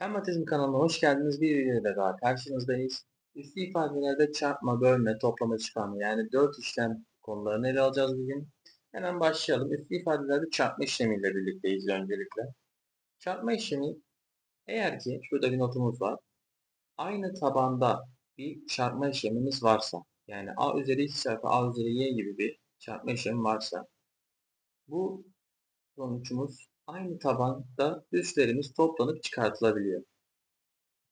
Enmatizm kanalına hoş geldiniz. Bir videoda daha karşınızdayız. Üslü ifadelerde çarpma, bölme, toplama, çıkarma yani 4 işlem konularını ele alacağız bugün. Hemen başlayalım. Üslü ifadelerde çarpma işlemiyle birlikteyiz öncelikle. Çarpma işlemi eğer ki şurada bir notumuz var. Aynı tabanda bir çarpma işlemimiz varsa yani a üzeri x çarpı a üzeri y gibi bir çarpma işlemi varsa bu sonucumuz aynı tabanda üstlerimiz toplanıp çıkartılabiliyor.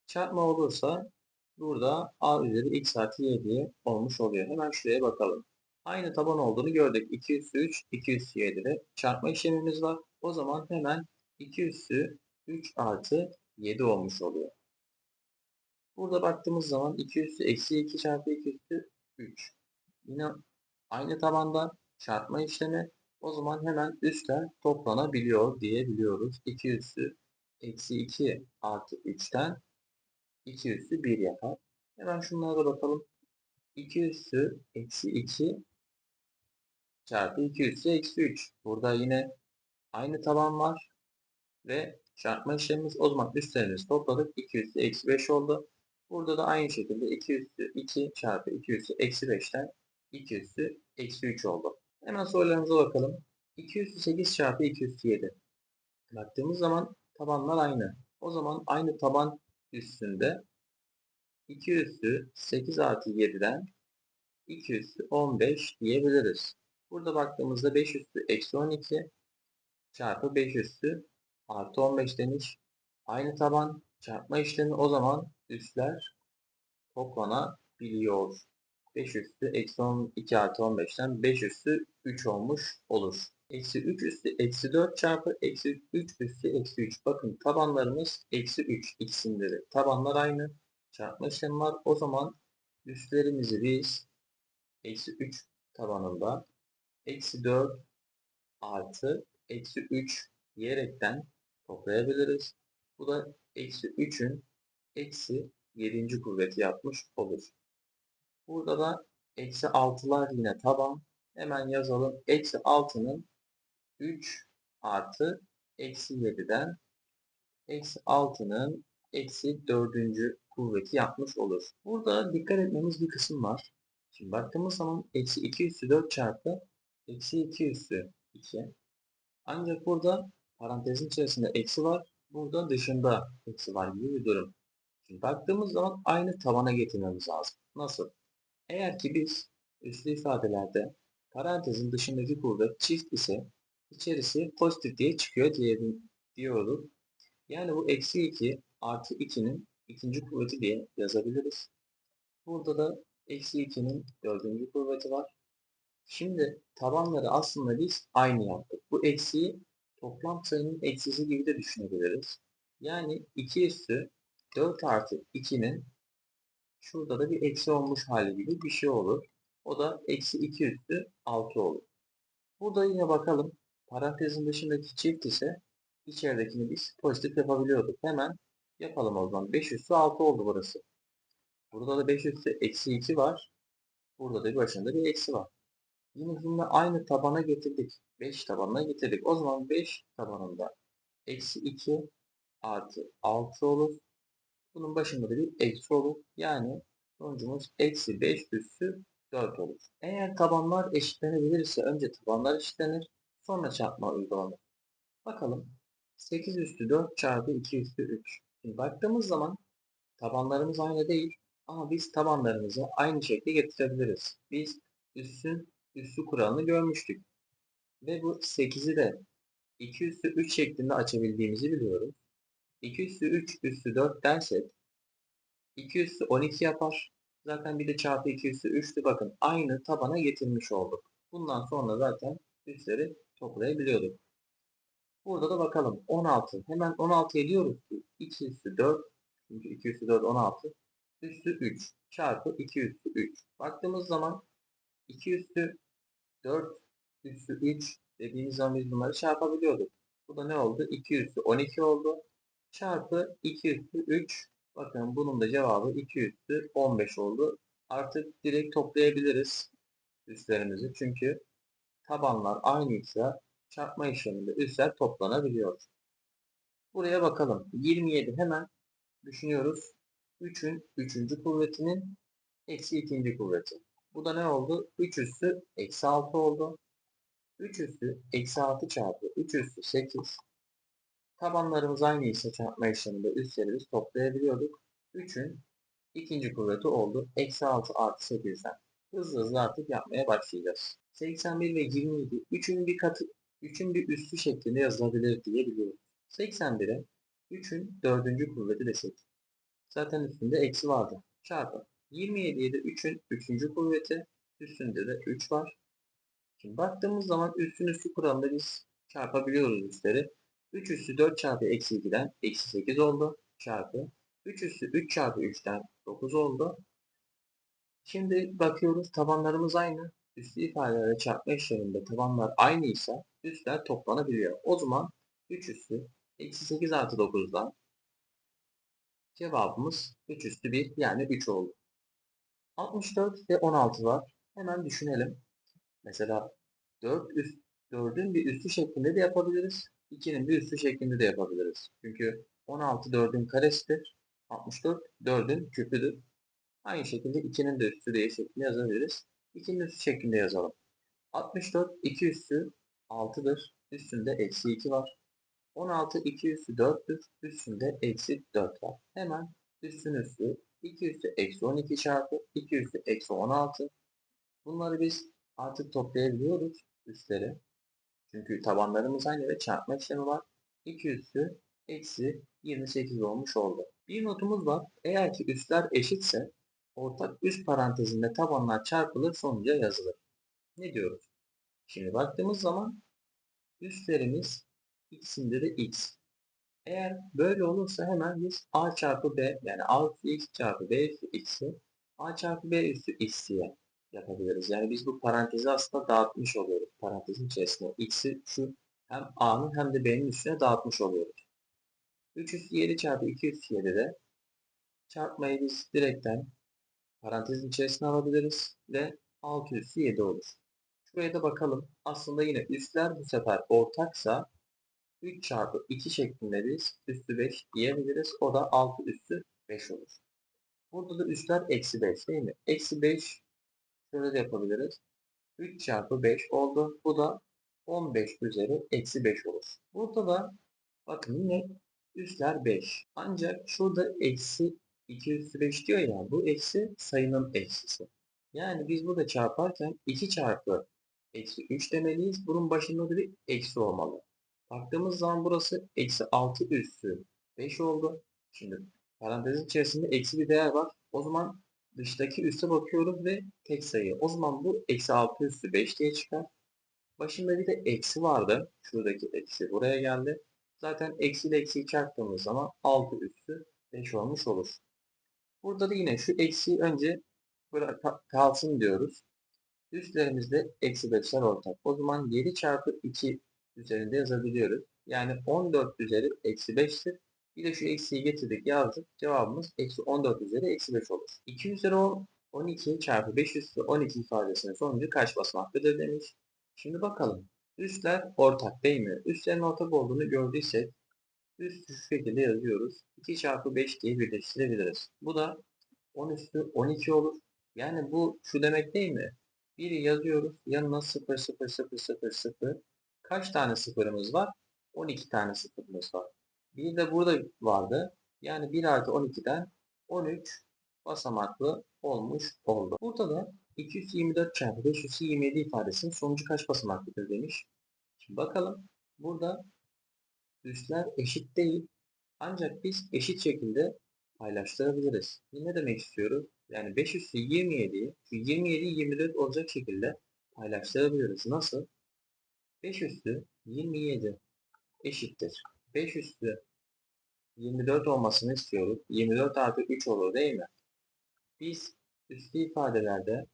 Çarpma olursa burada a üzeri x artı y diye olmuş oluyor. Hemen şuraya bakalım. Aynı taban olduğunu gördük. 2 üssü 3, 2 üssü 7 ile çarpma işlemimiz var. O zaman hemen 2 üssü 3 artı 7 olmuş oluyor. Burada baktığımız zaman 2 üssü eksi 2 çarpı 2 üssü 3. Yine aynı tabanda çarpma işlemi o zaman hemen üstler toplanabiliyor diyebiliyoruz. 2 üssü eksi 2 artı 3'ten 2 üssü 1 yapar. Hemen şunlara da bakalım. 2 üssü eksi 2 çarpı 2 üssü eksi 3. Burada yine aynı taban var. Ve çarpma işlemimiz o zaman üstlerimizi topladık. 2 üssü eksi 5 oldu. Burada da aynı şekilde 2 üssü 2 çarpı 2 üssü eksi 5'ten 2 üssü eksi 3 oldu. Hemen sorularımıza bakalım. 208 çarpı 207. Baktığımız zaman tabanlar aynı. O zaman aynı taban üstünde 2 üssü 8 artı 7'den 2 üssü 15 diyebiliriz. Burada baktığımızda 5 üssü eksi 12 çarpı 5 üssü artı 15 demiş. Aynı taban çarpma işlemi o zaman üstler toplanabiliyor. 5 üstü eksi 12 artı 15'ten 5 üstü 3 olmuş olur. Eksi 3 üstü eksi 4 çarpı eksi 3 üstü eksi 3. Bakın tabanlarımız eksi 3 ikisinde de. Tabanlar aynı. Çarpma işlemi var. O zaman üstlerimizi biz eksi 3 tabanında eksi 4 artı eksi 3 diyerekten toplayabiliriz. Bu da eksi 3'ün eksi 7. kuvveti yapmış olur. Burada da eksi 6'lar yine taban. Hemen yazalım. Eksi 6'nın 3 artı eksi 7'den eksi 6'nın eksi 4. kuvveti yapmış olur. Burada dikkat etmemiz bir kısım var. Şimdi baktığımız zaman eksi 2 üssü 4 çarpı eksi 2 üssü 2. Ancak burada parantezin içerisinde eksi var. Burada dışında eksi var gibi bir durum. Şimdi baktığımız zaman aynı tabana getirmemiz lazım. Nasıl? Eğer ki biz üslü ifadelerde parantezin dışındaki kuvvet çift ise içerisi pozitif diye çıkıyor diye diyoruz. Yani bu eksi 2 artı 2'nin ikinci kuvveti diye yazabiliriz. Burada da eksi 2'nin dördüncü kuvveti var. Şimdi tabanları aslında biz aynı yaptık. Bu eksiyi toplam sayının eksisi gibi de düşünebiliriz. Yani 2 üssü 4 artı 2'nin Şurada da bir eksi olmuş hali gibi bir şey olur. O da eksi 2 üstü 6 olur. Burada yine bakalım. Parantezin dışındaki çift ise içeridekini biz pozitif yapabiliyorduk. Hemen yapalım o zaman. 5 üstü 6 oldu burası. Burada da 5 üstü eksi 2 var. Burada da başında bir eksi var. Yine şimdi aynı tabana getirdik. 5 tabanına getirdik. O zaman 5 tabanında eksi 2 artı 6 olur. Bunun başında da bir eksi olur. Yani sonucumuz eksi 5 üssü 4 olur. Eğer tabanlar eşitlenebilirse önce tabanlar eşitlenir. Sonra çarpma uygulanır. Bakalım. 8 üstü 4 çarpı 2 üstü 3. Şimdi baktığımız zaman tabanlarımız aynı değil. Ama biz tabanlarımızı aynı şekilde getirebiliriz. Biz üssün üssü kuralını görmüştük. Ve bu 8'i de 2 üstü 3 şeklinde açabildiğimizi biliyoruz. 2 üssü 3 üssü 4 dersek 2 üssü 12 yapar. Zaten bir de çarpı 2 üssü 3'tü. Bakın aynı tabana getirmiş olduk. Bundan sonra zaten üsleri toplayabiliyorduk. Burada da bakalım 16. Hemen 16 ediyoruz ki 2 üssü 4 çünkü 2 üssü 4 16 üssü 3 çarpı 2 üssü 3. Baktığımız zaman 2 üssü 4 üssü 3 dediğimiz zaman biz bunları çarpabiliyorduk. Bu da ne oldu? 2 üssü 12 oldu çarpı 2 üstü 3. Bakın bunun da cevabı 2 üstü 15 oldu. Artık direkt toplayabiliriz üstlerimizi. Çünkü tabanlar aynıysa çarpma işleminde üstler toplanabiliyor. Buraya bakalım. 27 hemen düşünüyoruz. 3'ün 3. kuvvetinin eksi 2. kuvveti. Bu da ne oldu? 3 üssü eksi 6 oldu. 3 üssü eksi 6 çarpı 3 üssü 8. Tabanlarımız aynı ise çarpma işleminde üstleri biz toplayabiliyorduk. 3'ün ikinci kuvveti oldu. Eksi 6 artı 8'den. Hızlı hızlı artık yapmaya başlayacağız. 81 ve 27 3'ün bir katı 3'ün bir üstü şeklinde yazılabilir diye biliyorum. 81'e 3'ün dördüncü kuvveti desek. Zaten üstünde eksi vardı. Çarpı. 27'ye de 3'ün 3. kuvveti. Üstünde de 3 var. Şimdi baktığımız zaman üstün üstü kuralında biz çarpabiliyoruz üstleri. 3 üstü 4 çarpı eksi 2'den eksi 8 oldu. Çarpı. 3 üstü 3 çarpı 3'ten 9 oldu. Şimdi bakıyoruz tabanlarımız aynı. Üstü ifadelere çarpma işleminde tabanlar aynıysa üstler toplanabiliyor. O zaman 3 üstü eksi 8 artı 9'dan cevabımız 3 üstü 1 yani 3 oldu. 64 ve 16 var. Hemen düşünelim. Mesela 4 üst, 4'ün bir üstü şeklinde de yapabiliriz. 2'nin bir üstü şeklinde de yapabiliriz. Çünkü 16 4'ün karesidir. 64 4'ün küpüdür. Aynı şekilde 2'nin de üstü değil şeklinde yazabiliriz. 2'nin üstü şeklinde yazalım. 64 2 üstü 6'dır. Üstünde eksi 2 var. 16 2 üstü 4'tür. Üstünde eksi 4 var. Hemen üstün üstü 2 üstü eksi 12 çarpı 2 üstü eksi 16. Bunları biz artık toplayabiliyoruz üstleri. Çünkü tabanlarımız aynı ve çarpma işlemi var. 2 üstü eksi 28 olmuş oldu. Bir notumuz var. Eğer ki üstler eşitse ortak üst parantezinde tabanlar çarpılır sonuca yazılır. Ne diyoruz? Şimdi baktığımız zaman üstlerimiz ikisinde de x. Eğer böyle olursa hemen biz a çarpı b yani a üstü x çarpı b üstü x'i a çarpı b üstü x diye yapabiliriz. Yani biz bu parantezi aslında dağıtmış oluyoruz. Parantezin içerisinde x'i şu hem a'nın hem de b'nin üstüne dağıtmış oluyoruz. 3 üstü 7 çarpı 2 üstü 7'de çarpmayı biz direkten parantezin içerisine alabiliriz ve 6 üstü 7 olur. Şuraya da bakalım. Aslında yine üstler bu sefer ortaksa 3 çarpı 2 şeklinde biz üstü 5 diyebiliriz. O da 6 üstü 5 olur. Burada da üstler eksi 5 değil mi? Eksi 5 şöyle de yapabiliriz. 3 çarpı 5 oldu. Bu da 15 üzeri eksi 5 olur. Burada da bakın yine üstler 5. Ancak şurada eksi 2 üstü 5 diyor ya bu eksi sayının eksisi. Yani biz burada çarparken 2 çarpı eksi 3 demeliyiz. Bunun başında da bir eksi olmalı. Baktığımız zaman burası eksi 6 üssü 5 oldu. Şimdi parantezin içerisinde eksi bir değer var. O zaman dıştaki üste bakıyoruz ve tek sayı. O zaman bu eksi 6 üssü 5 diye çıkar. Başında bir de eksi vardı. Şuradaki eksi buraya geldi. Zaten eksi ile eksiyi çarptığımız zaman 6 üssü 5 olmuş olur. Burada da yine şu eksiyi önce kalsın diyoruz. Üstlerimizde eksi 5'ler ortak. O zaman 7 çarpı 2 üzerinde yazabiliyoruz. Yani 14 üzeri eksi 5'tir. Bir de şu eksiyi getirdik yazdık. Cevabımız eksi 14 üzeri eksi 5 olur. 2 üzeri 10 12 çarpı 5 üstü 12 ifadesinin sonucu kaç basamaklıdır demiş. Şimdi bakalım. Üstler ortak değil mi? Üstlerin ortak olduğunu gördüysek üstü şu şekilde yazıyoruz. 2 çarpı 5 diye birleştirebiliriz. Bu da 10 üstü 12 olur. Yani bu şu demek değil mi? Biri yazıyoruz. Yanına 0 0 0 0 0 kaç tane sıfırımız var? 12 tane sıfırımız var. Bir de burada vardı. Yani 1 artı 12'den 13 basamaklı olmuş oldu. Burada da 224 çarpı 527 ifadesinin sonucu kaç basamaklıdır demiş. Şimdi bakalım. Burada üstler eşit değil. Ancak biz eşit şekilde paylaştırabiliriz. Ne demek istiyoruz? Yani 5 üstü 27'yi, 27 24 olacak şekilde paylaştırabiliriz. Nasıl? 5 üstü 27 eşittir. 5 üstü 24 olmasını istiyoruz. 24 artı 3 olur değil mi? Biz üstü ifadelerde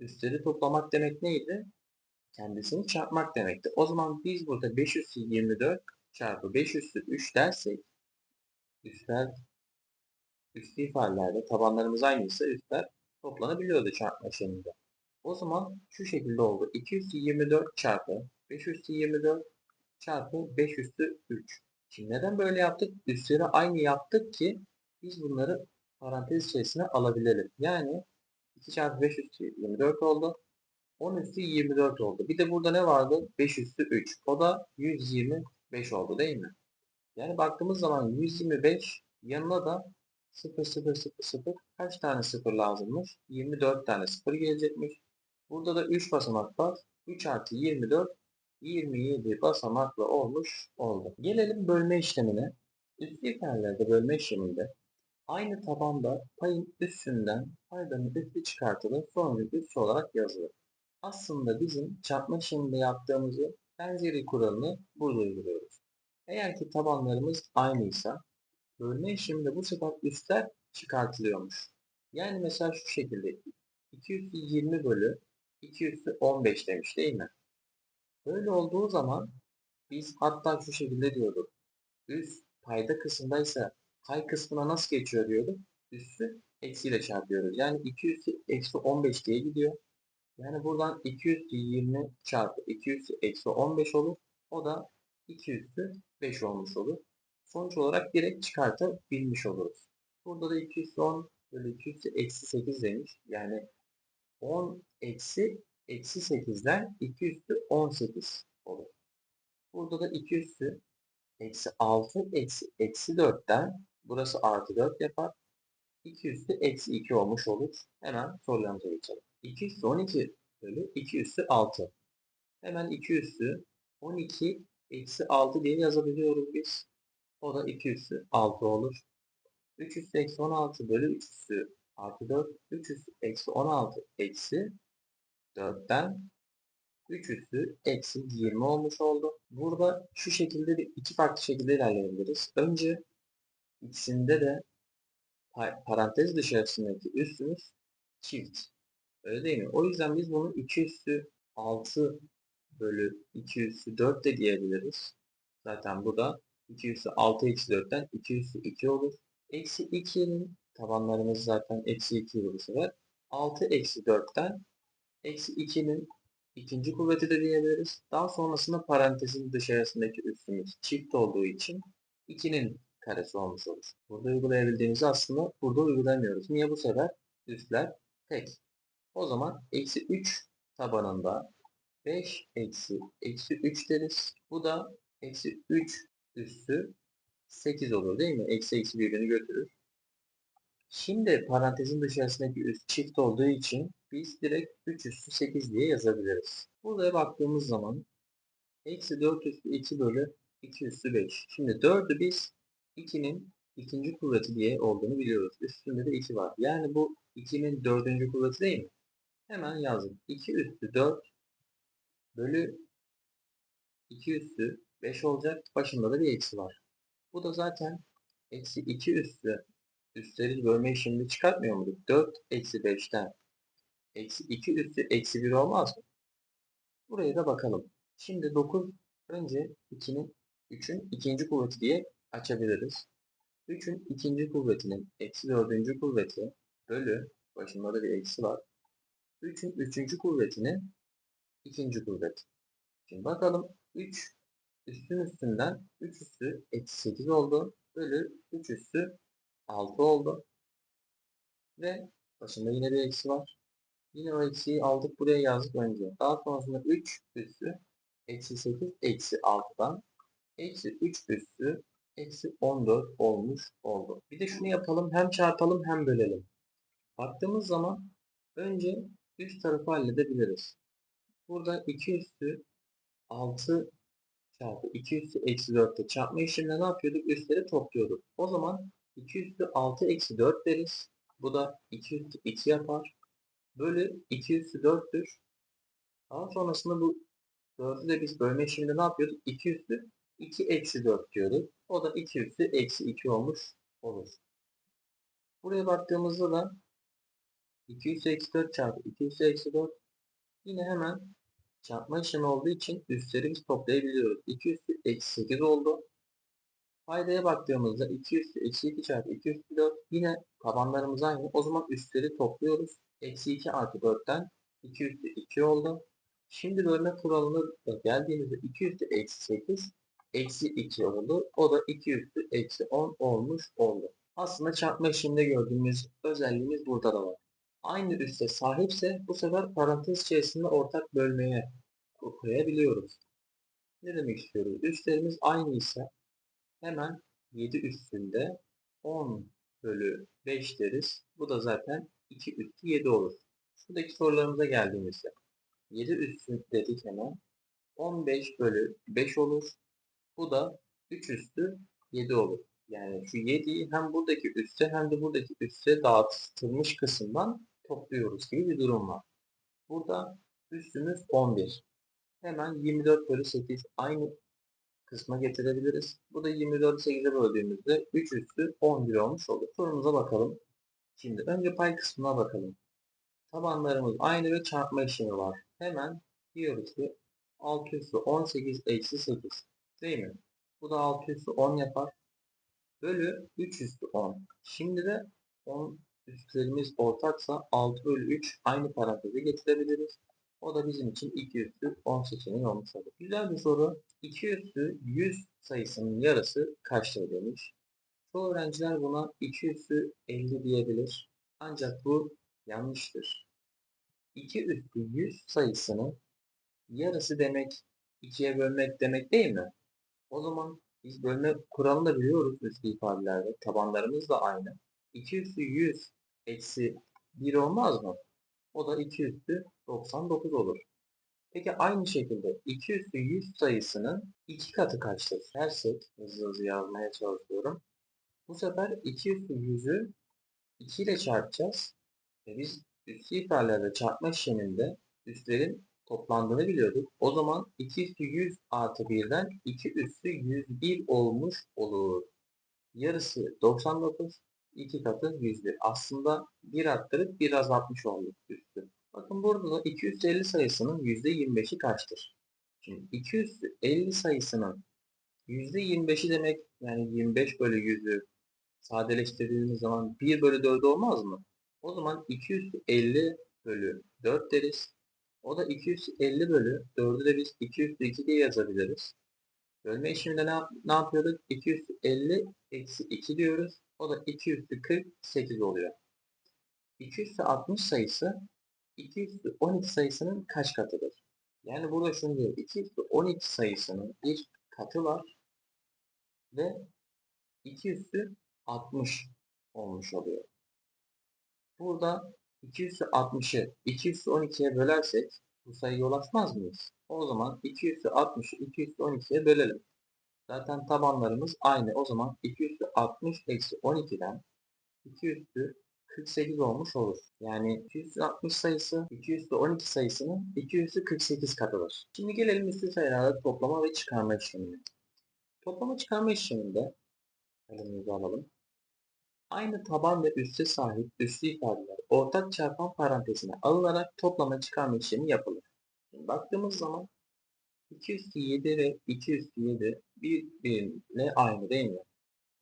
üstleri toplamak demek neydi? Kendisini çarpmak demekti. O zaman biz burada 5 üstü 24 çarpı 5 üstü 3 dersek üstler üstü ifadelerde tabanlarımız aynıysa üstler toplanabiliyordu çarpma işleminde. O zaman şu şekilde oldu. 2 üstü 24 çarpı 5 üstü 24 çarpı 5 üstü 3. Şimdi neden böyle yaptık? Üstleri aynı yaptık ki biz bunları parantez içerisine alabilelim. Yani 2 çarpı 5 üstü 24 oldu. 10 üstü 24 oldu. Bir de burada ne vardı? 5 üstü 3. O da 125 oldu değil mi? Yani baktığımız zaman 125 yanına da 0 0 0 0 kaç tane 0 lazımmış? 24 tane 0 gelecekmiş. Burada da 3 basamak var. 3 artı 24 27 basamaklı olmuş oldu. Gelelim bölme işlemine. Üstü ifadelerde bölme işleminde aynı tabanda payın üstünden paydanın üstü çıkartılır sonucu üstü olarak yazılır. Aslında bizim çarpma işleminde yaptığımızı benzeri kuralını burada uyguluyoruz. Eğer ki tabanlarımız aynıysa bölme işleminde bu sefer üstler çıkartılıyormuş. Yani mesela şu şekilde 220 bölü 215 demiş değil mi? Böyle olduğu zaman biz hatta şu şekilde diyorduk. Üst payda kısımdaysa pay kısmına nasıl geçiyor diyorduk. Üstü eksiyle çarpıyoruz. Yani 2 üstü eksi 15 diye gidiyor. Yani buradan 2 üstü 20 çarpı 2 üstü eksi 15 olur. O da 2 üstü 5 olmuş olur. Sonuç olarak direkt çıkartabilmiş oluruz. Burada da 2 üstü 10 bölü 2 üstü eksi 8 demiş. Yani 10 eksi eksi 8'den 2 üstü 18 olur. Burada da 2 üstü eksi 6 eksi eksi 4'ten burası artı 4 yapar. 2 üstü eksi 2 olmuş olur. Hemen sorularımıza geçelim. 2 üstü 12 bölü 2 üstü 6. Hemen 2 üstü 12 eksi 6 diye yazabiliyoruz biz. O da 2 üstü 6 olur. 3 üstü eksi 16 bölü 3 üstü artı 4. 3 üstü eksi 16 eksi 4'ten 3 üstü eksi 20 olmuş oldu. Burada şu şekilde de iki farklı şekilde ilerleyebiliriz. Önce ikisinde de parantez dışarısındaki üstümüz çift. Öyle değil mi? O yüzden biz bunu 2 üstü 6 bölü 2 üstü 4 de diyebiliriz. Zaten bu da 2 üstü 6 eksi 4'ten 2 üstü 2 olur. Eksi 2'nin tabanlarımız zaten eksi 2 bu sefer. 6 eksi 4'ten eksi 2'nin ikinci kuvveti de diyebiliriz. Daha sonrasında parantezin dışarısındaki üstümüz çift olduğu için 2'nin karesi olmuş olur. Burada uygulayabildiğimizi aslında burada uygulamıyoruz. Niye bu sefer? Üstler tek. O zaman eksi 3 tabanında 5 eksi eksi 3 deriz. Bu da eksi 3 üstü 8 olur değil mi? Eksi eksi birbirini götürür. Şimdi parantezin dışarısındaki üst çift olduğu için biz direkt 3 üstü 8 diye yazabiliriz. Burada baktığımız zaman eksi 4 üstü 2 bölü 2 üstü 5. Şimdi 4'ü biz 2'nin ikinci kuvveti diye olduğunu biliyoruz. Üstünde de 2 var. Yani bu 2'nin dördüncü kuvveti değil mi? Hemen yazın. 2 üstü 4 bölü 2 üstü 5 olacak. Başında da bir eksi var. Bu da zaten eksi 2 üstü üstleri bölme işlemini çıkartmıyor muyduk? 4 eksi 5'ten eksi 2 üstü eksi 1 olmaz mı? Buraya da bakalım. Şimdi 9 önce 2'nin 3'ün ikinci kuvveti diye açabiliriz. 3'ün ikinci kuvvetinin eksi 4. kuvveti bölü başında da bir eksi var. 3'ün üçüncü kuvvetinin ikinci kuvveti. Şimdi bakalım 3 üstün üstünden 3 üstü eksi 8 oldu. Bölü 3 üstü 6 oldu. Ve başında yine bir eksi var. Yine o eksiği aldık buraya yazdık önce. Daha sonrasında 3 üstü eksi 8 eksi 6'dan eksi 3 üstü eksi 14 olmuş oldu. Bir de şunu yapalım. Hem çarpalım hem bölelim. Baktığımız zaman önce üst tarafı halledebiliriz. Burada 2 üstü 6 çarpı 2 üstü eksi 4'te çarpma işleminde ne yapıyorduk? Üstleri topluyorduk. O zaman 2 üstü 6 eksi 4 deriz. Bu da 2 üstü 2 yapar. Bölü 2 üstü 4'tür. Daha sonrasında bu 4'ü de biz bölme işleminde ne yapıyorduk? 2 üstü 2 eksi 4 diyorduk. O da 2 üstü eksi 2 olmuş olur. Buraya baktığımızda da 2 üstü eksi 4 çarpı 2 üstü eksi 4 yine hemen çarpma işlemi olduğu için üstleri biz toplayabiliyoruz. 2 üstü eksi 8 oldu. Paydaya baktığımızda 2 üstü eksi 2 çarpı 2 üstü 4 yine tabanlarımız aynı. O zaman üstleri topluyoruz. Eksi 2 artı 4'ten 2 üstü 2 oldu. Şimdi bölme kuralına geldiğimizde 2 üstü eksi 8 eksi 2 oldu. O da 2 üstü eksi 10 olmuş oldu. Aslında çarpma işleminde gördüğümüz özelliğimiz burada da var. Aynı üste sahipse bu sefer parantez içerisinde ortak bölmeye koyabiliyoruz. Ne demek istiyoruz? Üstlerimiz aynı ise hemen 7 üstünde 10 bölü 5 deriz. Bu da zaten 2 üstü 7 olur. Şuradaki sorularımıza geldiğimizde 7 üstü dedik hemen. 15 bölü 5 olur. Bu da 3 üstü 7 olur. Yani şu 7'yi hem buradaki üste hem de buradaki üste dağıtılmış kısımdan topluyoruz gibi bir durum var. Burada üstümüz 11. Hemen 24 bölü 8 aynı kısma getirebiliriz. Bu da 24'ü 8'e böldüğümüzde 3 üstü 11 olmuş olur. Sorumuza bakalım. Şimdi önce pay kısmına bakalım. Tabanlarımız aynı ve çarpma işlemi var. Hemen diyoruz ki 6 üstü 18 eksi 8 değil mi? Bu da 6 üstü 10 yapar. Bölü 3 üstü 10. Şimdi de 10 üstlerimiz ortaksa 6 bölü 3 aynı paranteze getirebiliriz. O da bizim için 2 üstü 10 seçeneği olmuş olur. Güzel bir soru. 2 üstü 100 sayısının yarısı kaçtır demiş. Çoğu öğrenciler buna 2 üstü 50 diyebilir. Ancak bu yanlıştır. 2 üstü 100 sayısının yarısı demek 2'ye bölmek demek değil mi? O zaman biz bölme kuralını biliyoruz üstü ifadelerde. Tabanlarımız da aynı. 2 üstü 100 eksi 1 olmaz mı? O da 2 üstü 99 olur. Peki aynı şekilde 2 üstü 100 sayısının 2 katı kaçtır? Dersek hızlı hızlı yazmaya çalışıyorum. Bu sefer 2 üstü 100'ü 2 ile çarpacağız. Ve biz üstü ifadelerde çarpma işleminde üstlerin toplandığını biliyorduk. O zaman 2 üstü 100 artı 1'den 2 üstü 101 olmuş olur. Yarısı 99, 2 katı 101. Aslında 1 arttırıp 1 azaltmış olduk üstü. Bakın burada da 250 sayısının %25'i kaçtır? Şimdi 250 sayısının %25'i demek yani 25 bölü 100'ü sadeleştirdiğimiz zaman 1 bölü 4 olmaz mı? O zaman 250 bölü 4 deriz. O da 250 bölü 4'ü de biz 202 diye yazabiliriz. Bölme işleminde ne, ne yapıyorduk? 250 eksi 2 diyoruz. O da 248 oluyor. 260 sayısı 212 sayısının kaç katıdır? Yani burada şunu diyor. 212 sayısının bir katı var ve 260 olmuş oluyor. Burada 260'ı 212'ye bölersek bu sayıya ulaşmaz mıyız? O zaman 260'ı 212'ye bölelim. Zaten tabanlarımız aynı. O zaman 260 eksi 12'den 248 olmuş olur. Yani 260 sayısı 212 sayısının 248 katıdır. Şimdi gelelim üstü sayılarda toplama ve çıkarma işlemine. Toplama çıkarma işleminde elimizi alalım. Aynı taban ve üste sahip üslü ifadeler ortak çarpan parantezine alınarak toplama çıkarma işlemi yapılır. Baktığımız zaman 2 üstü 7 ve 2 üstü 7 birbirine aynı değil mi?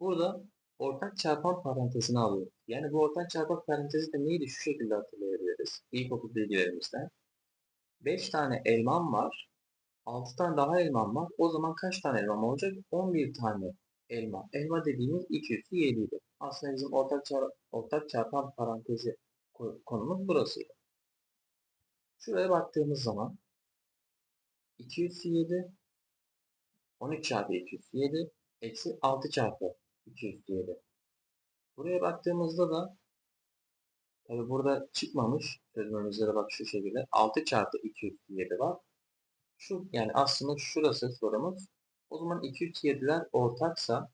Burada ortak çarpan parantezini alıyoruz. Yani bu ortak çarpan parantezi de neydi? Şu şekilde hatırlayabiliriz. İlkokul bilgilerimizden. 5 tane elmam var. 6 tane daha elmam var. O zaman kaç tane elmam olacak? 11 tane elma. Elma dediğimiz 2 üstü 7 idi. Aslında bizim ortak, çar ortak çarpan parantezi konumuz burasıydı. Şuraya baktığımız zaman 207 13 çarpı 207 eksi 6 çarpı 207. Buraya baktığımızda da tabi burada çıkmamış çözümümüzde de bak şu şekilde 6 çarpı 207 var. Şu yani aslında şurası sorumuz. O zaman 207'ler ortaksa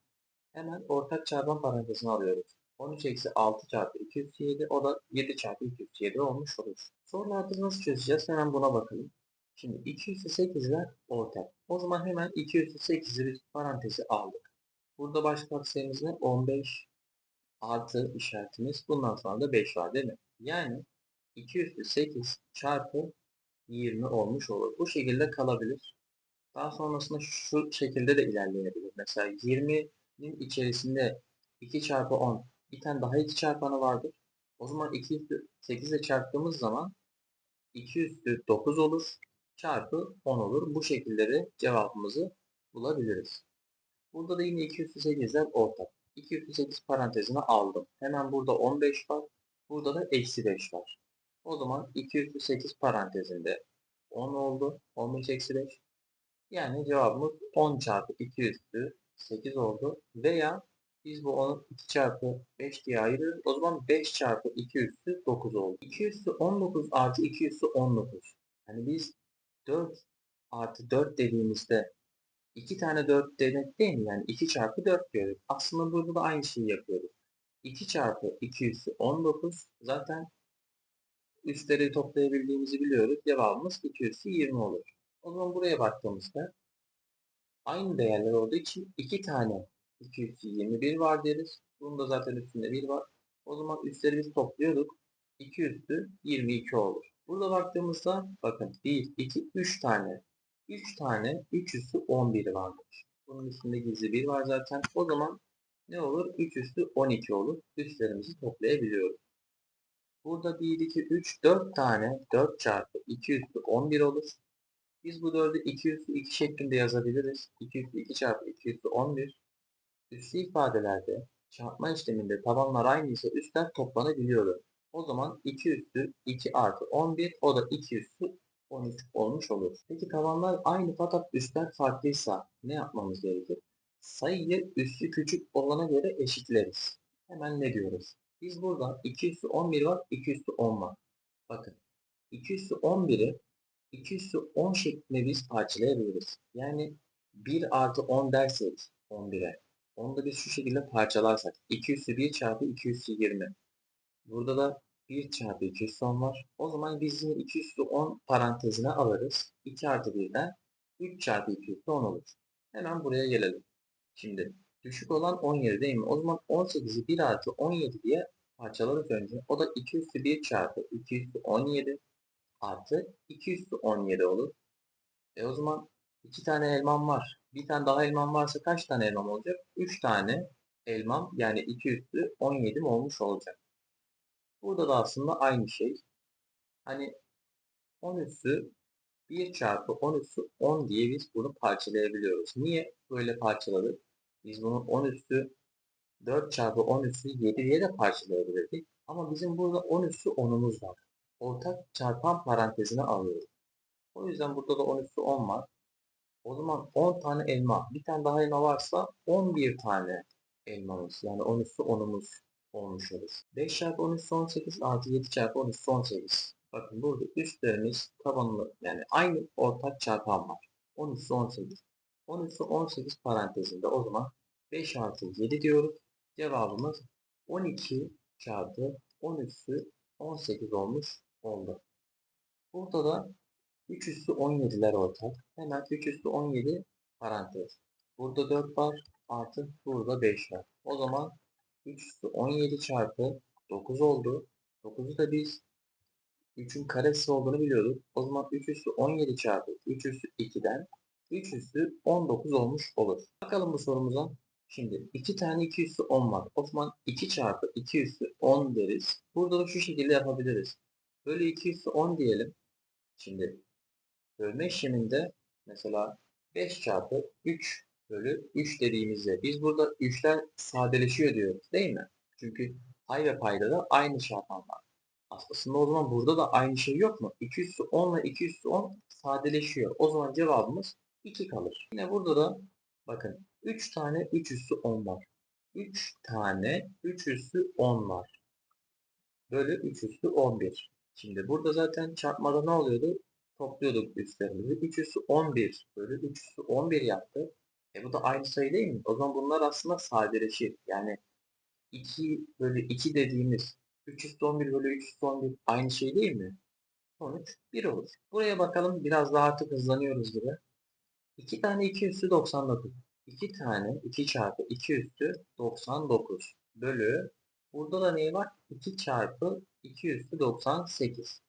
hemen ortak çarpan parantezini alıyoruz. 13 eksi 6 çarpı 207 o da 7 çarpı 207 olmuş olur. Sorularda nasıl çözeceğiz? Hemen buna bakalım. Şimdi 208'ler ortak. O zaman hemen 208'i bir parantezi aldık. Burada baş katsayımız ne? 15 artı işaretimiz. Bundan sonra da 5 var değil mi? Yani 208 çarpı 20 olmuş olur. Bu şekilde kalabilir. Daha sonrasında şu şekilde de ilerleyebilir. Mesela 20'nin içerisinde 2 çarpı 10 bir tane daha 2 çarpanı vardır. O zaman 2 8 ile çarptığımız zaman 2 üstü 9 olur çarpı 10 olur. Bu şekilleri cevabımızı bulabiliriz. Burada da yine 2 üstü 8'ler ortak. 2 üstü 8 parantezine aldım. Hemen burada 15 var. Burada da eksi 5 var. O zaman 2 üstü 8 parantezinde 10 oldu. 15 eksi 5. Yani cevabımız 10 çarpı 2 üstü 8 oldu. Veya biz bu 10'u 2 çarpı 5 diye ayırıyoruz. O zaman 5 çarpı 2 üstü 9 oldu. 2 üstü 19 artı 2 üstü 19. Yani biz 4 artı 4 dediğimizde 2 tane 4 demek değil mi? Yani 2 çarpı 4 diyoruz. Aslında burada da aynı şeyi yapıyoruz. 2 çarpı 2 üstü 19 zaten üstleri toplayabildiğimizi biliyoruz. Cevabımız 2 üstü 20 olur. O zaman buraya baktığımızda aynı değerler olduğu için 2 tane 2 üstü 21 var deriz. Bunun da zaten üstünde 1 var. O zaman üstleri biz topluyorduk. 2 üstü 22 olur. Burada baktığımızda bakın 1, 2, 3 tane 3 tane 3 üstü 11 vardır. Bunun üstünde gizli 1 var zaten. O zaman ne olur? 3 üstü 12 olur. Üstlerimizi toplayabiliyoruz. Burada 1, 2, 3, 4 tane 4 çarpı 2 üstü 11 olur. Biz bu 4'ü 2 üstü 2 şeklinde yazabiliriz. 2 üstü 2 çarpı 2 üstü 11. Üslü ifadelerde çarpma işleminde tabanlar aynı ise üstler toplanabiliyordu. O zaman 2 üstü 2 artı 11 o da 2 üstü 13 olmuş olur. Peki tabanlar aynı fakat üstler farklıysa ne yapmamız gerekir? Sayıyı üstü küçük olana göre eşitleriz. Hemen ne diyoruz? Biz burada 2 üstü 11 var, 2 üstü 10 var. Bakın 2 üstü 11'i 2 üstü 10 şeklinde biz parçalayabiliriz. Yani 1 artı 10 dersek 11'e. Onu da biz şu şekilde parçalarsak 2 üstü 1 çarpı 2 üstü 20. Burada da 1 çarpı 2 üstü 10 var. O zaman biz yine 2 üstü 10 parantezine alırız. 2 artı 1'den 3 çarpı 2 üstü 10 olur. Hemen buraya gelelim. Şimdi düşük olan 17 değil mi? O zaman 18'i 1 artı 17 diye parçalarız önce. O da 2 üstü 1 çarpı 2 üstü 17 artı 2 üstü 17 olur. E o zaman 2 tane elmam var. Bir tane daha elmam varsa kaç tane elmam olacak? 3 tane elmam yani 2 üstü 17 olmuş olacak. Burada da aslında aynı şey. Hani 10 üstü 1 çarpı 10 üstü 10 diye biz bunu parçalayabiliyoruz. Niye böyle parçaladık? Biz bunu 10 üstü 4 çarpı 10 üstü 7 diye de parçalayabilirdik. Ama bizim burada 10 üstü 10'umuz var. Ortak çarpan parantezine alıyoruz. O yüzden burada da 10 üstü 10 var. O zaman 10 tane elma. Bir tane daha elma varsa 11 tane elmamız. Yani 10 üstü 10'umuz olmuş olur. 5 çarpı 10 üstü 18 artı 7 çarpı 10 üstü 18. Bakın burada üstlerimiz tabanlı yani aynı ortak çarpan var. 10 üstü 18. 10 üstü 18 parantezinde o zaman 5 artı 7 diyoruz. Cevabımız 12 çarpı 10 üstü 18 olmuş oldu. Burada da 3 üstü 17'ler ortak. Hemen 3 üstü 17 parantez. Burada 4 var. Artı burada 5 var. O zaman 3 üstü 17 çarpı 9 oldu. 9'u da biz 3'ün karesi olduğunu biliyorduk. O zaman 3 üstü 17 çarpı 3 üstü 2'den 3 üstü 19 olmuş olur. Bakalım bu sorumuza. Şimdi 2 tane 2 üstü 10 var. O zaman 2 çarpı 2 üstü 10 deriz. Burada da şu şekilde yapabiliriz. Böyle 2 üstü 10 diyelim. Şimdi bölme işleminde mesela 5 çarpı 3 bölü 3 dediğimizde biz burada 3'ler sadeleşiyor diyoruz değil mi? Çünkü pay ve payda da aynı çarpan var. Aslında o zaman burada da aynı şey yok mu? 2 üstü 10 ile 2 üstü 10 sadeleşiyor. O zaman cevabımız 2 kalır. Yine burada da bakın 3 tane 3 üstü 10 var. 3 tane 3 üstü 10 var. Bölü 3 üstü 11. Şimdi burada zaten çarpmada ne oluyordu? Topluyorduk üstlerimizi. 3 üstü 11 bölü 3 üstü 11 yaptı. E bu da aynı sayı değil mi? O zaman bunlar aslında sadeleşir. Yani 2 bölü 2 dediğimiz 3 üstü 11 bölü 3 üstü 11 aynı şey değil mi? Sonuç 1 olur. Buraya bakalım. Biraz daha artık hızlanıyoruz gibi. 2 tane 2 üstü 99. 2 tane 2 çarpı 2 üstü 99 bölü burada da ne var? 2 çarpı 2 üstü 98.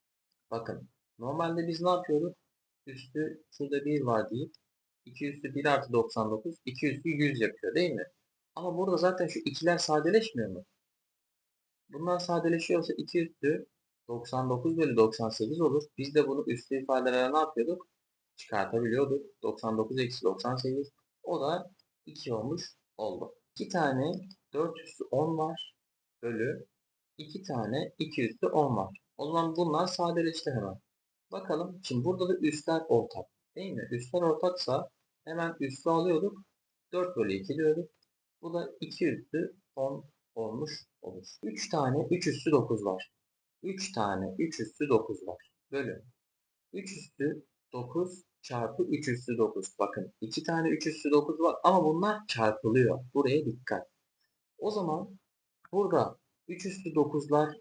Bakın normalde biz ne yapıyorduk? Üstü şurada 1 var deyip 2 üstü 1 artı 99 2 üstü 100 yapıyor değil mi? Ama burada zaten şu ikiler sadeleşmiyor mu? Bunlar sadeleşiyorsa 2 üstü 99 bölü 98 olur. Biz de bunu üstü ifadelere ne yapıyorduk? Çıkartabiliyorduk. 99 eksi 98 o da 2 olmuş oldu. 2 tane 4 üstü 10 var. Bölü 2 tane 2 üstü 10 var. O zaman bunlar sadeleşti hemen. Bakalım. Şimdi burada da üstler ortak. Değil mi? Üstler ortaksa hemen üstü alıyorduk. 4 bölü 2 diyorduk. Bu da 2 üstü 10 olmuş olur. 3 tane 3 üstü 9 var. 3 tane 3 üstü 9 var. Bölü 3 üstü 9 çarpı 3 üstü 9. Bakın 2 tane 3 üstü 9 var ama bunlar çarpılıyor. Buraya dikkat. O zaman burada 3 üstü 9'lar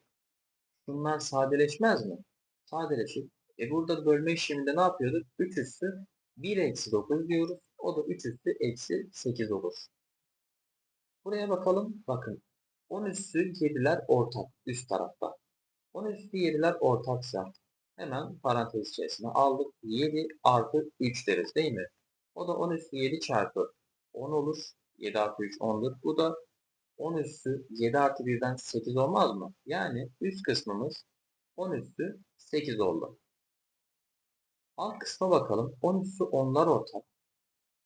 bunlar sadeleşmez mi? Sadeleşir. E burada bölme işleminde ne yapıyorduk? 3 üstü 1 eksi 9 diyoruz. O da 3 üstü eksi 8 olur. Buraya bakalım. Bakın 10 üstü 7'ler ortak üst tarafta. 10 üstü 7'ler ortaksa hemen parantez içerisine aldık. 7 artı 3 deriz değil mi? O da 10 üstü 7 çarpı 10 olur. 7 artı 3 10'dur. Bu da 10 üstü 7 artı 1'den 8 olmaz mı? Yani üst kısmımız 10 üstü 8 oldu. Alt kısma bakalım. 10 üstü 10'lar ortak.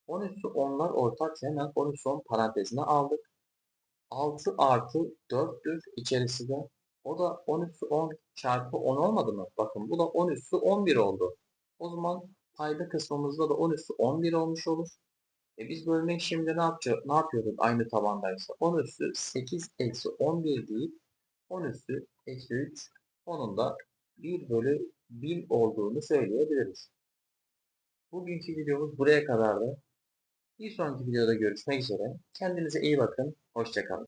10 üstü 10'lar ortaksa hemen 10 üstü 10 parantezine aldık. 6 artı 4'tür içerisi. O da 10 üstü 10 çarpı 10 olmadı mı? Bakın bu da 10 üstü 11 oldu. O zaman payda kısmımızda da 10 üstü 11 olmuş olur. E biz bölme işleminde ne, yapacağız, ne yapıyorduk aynı tabandaysa? 10 üstü 8 eksi 11 deyip 10 üstü eksi 3 onun da 1 bölü 1000 olduğunu söyleyebiliriz. Bugünkü videomuz buraya kadardı. Bir sonraki videoda görüşmek üzere. Kendinize iyi bakın. Hoşçakalın.